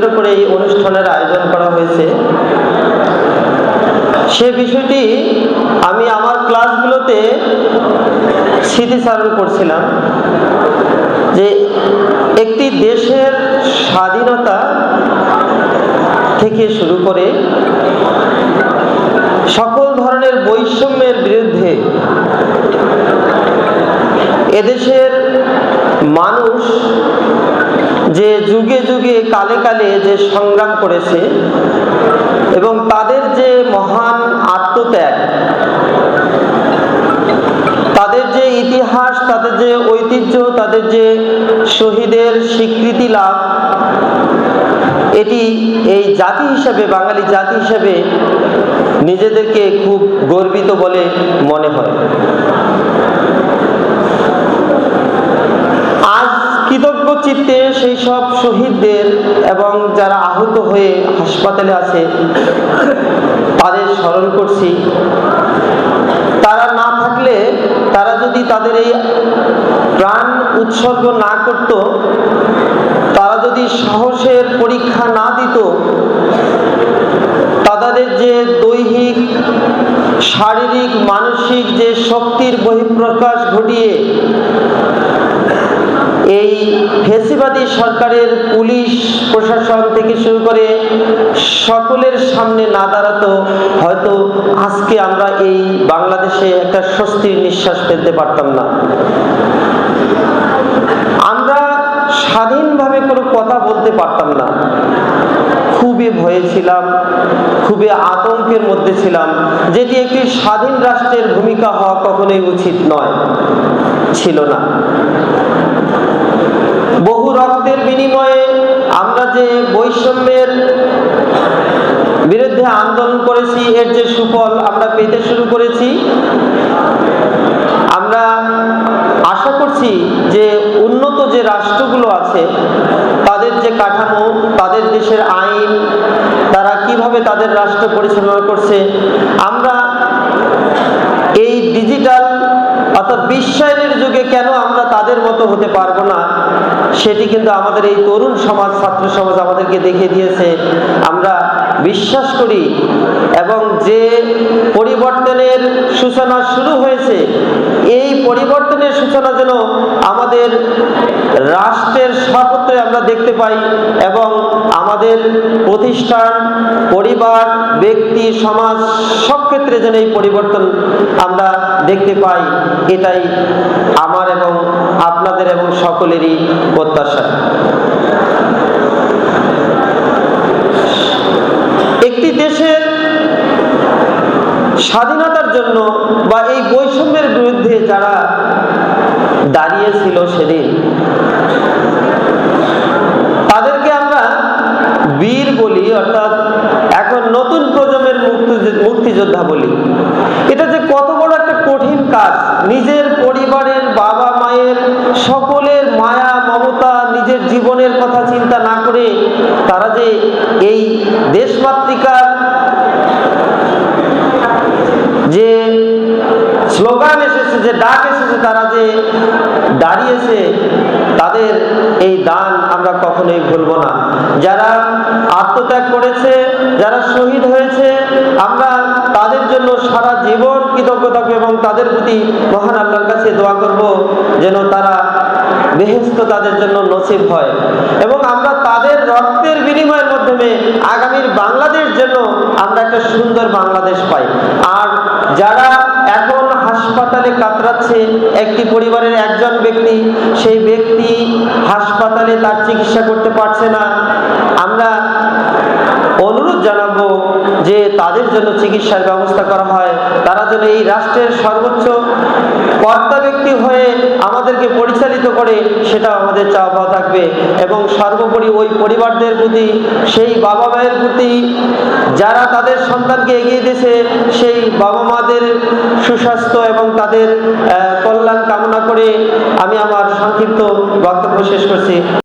কেন্দ্র করে এই অনুষ্ঠানের আয়োজন করা হয়েছে। সে বিষয়টি আমি আমার ক্লাসগুলোতে স্মৃতিচারণ করছিলাম যে একটি দেশের স্বাধীনতা থেকে শুরু করে সকল ধরনের বৈষম্যের বিরুদ্ধে এদেশের মানুষ যে যুগে যুগে কালে কালে যে সংগ্রাম করেছে এবং তাদের যে মহান আত্মত্যাগ, তাদের যে ইতিহাস, তাদের যে ঐতিহ্য, তাদের যে শহীদের স্বীকৃতি লাভ, এটি এই জাতি হিসাবে, বাঙালি জাতি হিসাবে নিজেদেরকে খুব গর্বিত বলে মনে হয়। আজ কৃতজ্ঞ চিত্তে সেই সব শহীদদের এবং যারা আহত হয়ে হাসপাতালে আছে, তাদের স্মরণ করছি। তারা না থাকলে, তারা যদি তাদের এই প্রাণ উৎসর্গ না করত, তারা যদি সাহসের পরীক্ষা না দিত, তাদের যে দৈহিক, শারীরিক, মানসিক যে শক্তির বহিঃপ্রকাশ ঘটিয়ে এই ফেসিবাদী সরকারের পুলিশ, প্রশাসন থেকে শুরু করে সকলের সামনে না দাঁড়াতো, হয়তো আজকে আমরা এই বাংলাদেশে একটা স্বস্তির নিঃশ্বাস ফেলতে পারতাম না। আমরা স্বাধীনভাবে কোনো কথা বলতে পারতাম না। খুবই ভয়ে ছিলাম, খুবই আতঙ্কের মধ্যে ছিলাম যেটি একটি স্বাধীন রাষ্ট্রের ভূমিকা হওয়া কখনোই উচিত নয়, ছিল না। বহু রক্তের বিনিময়ে আমরা যে বৈষম্যের বিরুদ্ধে আন্দোলন করেছি, এর যে সুফল আমরা পেতে শুরু করেছি, আমরা আশা করছি যে উন্নত যে রাষ্ট্রগুলো আছে, তাদের যে কাঠামো, তাদের দেশের আইন, তারা কীভাবে তাদের রাষ্ট্র পরিচালনা করছে, আমরা এই ডিজিটাল অর্থাৎ বিশ্বায়নের যুগে কেন আমরা তাদের মতো হতে পারব না? সেটি কিন্তু আমাদের এই তরুণ সমাজ, ছাত্র সমাজ আমাদেরকে দেখিয়ে দিয়েছে। আমরা বিশ্বাস করি এবং যে পরিবর্তনের সূচনা শুরু হয়েছে, এই পরিবর্তনের সূচনা যেন আমাদের রাষ্ট্রের সর্বত্রে আমরা দেখতে পাই এবং আমাদের প্রতিষ্ঠান, পরিবার, ব্যক্তি, সমাজ সব ক্ষেত্রে যেন এই পরিবর্তন আমরা দেখতে পাই। এটাই আমার এবং আপনাদের এবং সকলেরই প্রত্যাশা। একটি দেশের স্বাধীনতার জন্য বা এই বৈষম্যের বিরুদ্ধে যারা দাঁড়িয়েছিল সেদিন, তাদেরকে আমরা বীর বলি, অর্থাৎ এখন নতুন প্রজন্মের মুক্তি মুক্তিযোদ্ধা বলি। এটা যে কত বড় একটা কঠিন কাজ। নিজের পরিবারের বাবা মায়ের সকলের মায়া, মমতা নিজের জীবনের কথা চিন্তা না করে তারা যে এই দেশমাতৃকার যে স্লোগান এসেছে, যে ডাক এসেছে, তারা যে দাঁড়িয়েছে, তাদের এই দান আমরা কখনোই ভুলব না। যারা আত্মত্যাগ করেছে, যারা শহীদ হয়েছে, আমরা জন্য সারা জীবন কৃতজ্ঞ থাকব এবং তাদের প্রতি মহান আল্লাহর কাছে দোয়া করব যেন তারা বেহেস্ত তাদের জন্য নসিব হয়। এবং আমরা তাদের রক্তের বিনিময়ের মাধ্যমে আগামীর বাংলাদেশ জন্য আমরা একটা সুন্দর বাংলাদেশ পাই। আর যারা এখন হাসপাতালে কাতরাচ্ছে, একটি পরিবারের একজন ব্যক্তি, সেই ব্যক্তি হাসপাতালে তার চিকিৎসা করতে পারছে না। আমরা অনুরোধ জানাব যে তাদের জন্য চিকিৎসার ব্যবস্থা করা হয়, তারা যেন এই রাষ্ট্রের সর্বোচ্চ কর্তা ব্যক্তি হয়ে আমাদেরকে পরিচালিত করে, সেটা আমাদের চাওয়া থাকবে। এবং সর্বোপরি ওই পরিবারদের প্রতি, সেই বাবা মায়ের প্রতি যারা তাদের সন্তানকে এগিয়ে দিয়েছে, সেই বাবা মাদের সুস্বাস্থ্য এবং তাদের কল্যাণ কামনা করে আমি আমার সংক্ষিপ্ত বক্তব্য শেষ করছি।